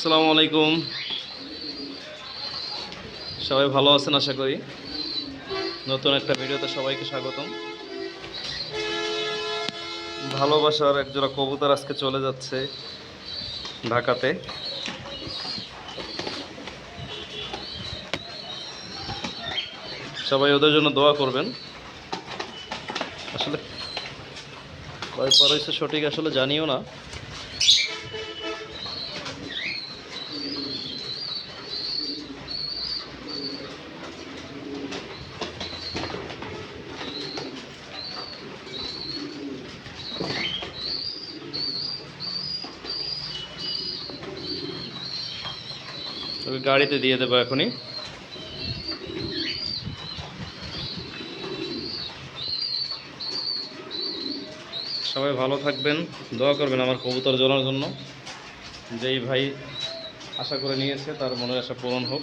আসসালামু আলাইকুম। সবাই ভালো আছেন আশা করি। নতুন একটা ভিডিওতে সবাইকে স্বাগতম। ভালোবাসার একজোড়া কবুতর আজকে চলে যাচ্ছে ঢাকাতে। সবাই ওদের জন্য দোয়া করবেন। আসলে কয় পর সঠিক আসলে জানিও না। ওকে গাড়িতে দিয়ে দেবো এখনই। সবাই ভালো থাকবেন, দোয়া করবেন আমার কবুতর জানার জন্য। যেই ভাই আশা করে নিয়েছে, তার মনের আশা পূরণ হোক।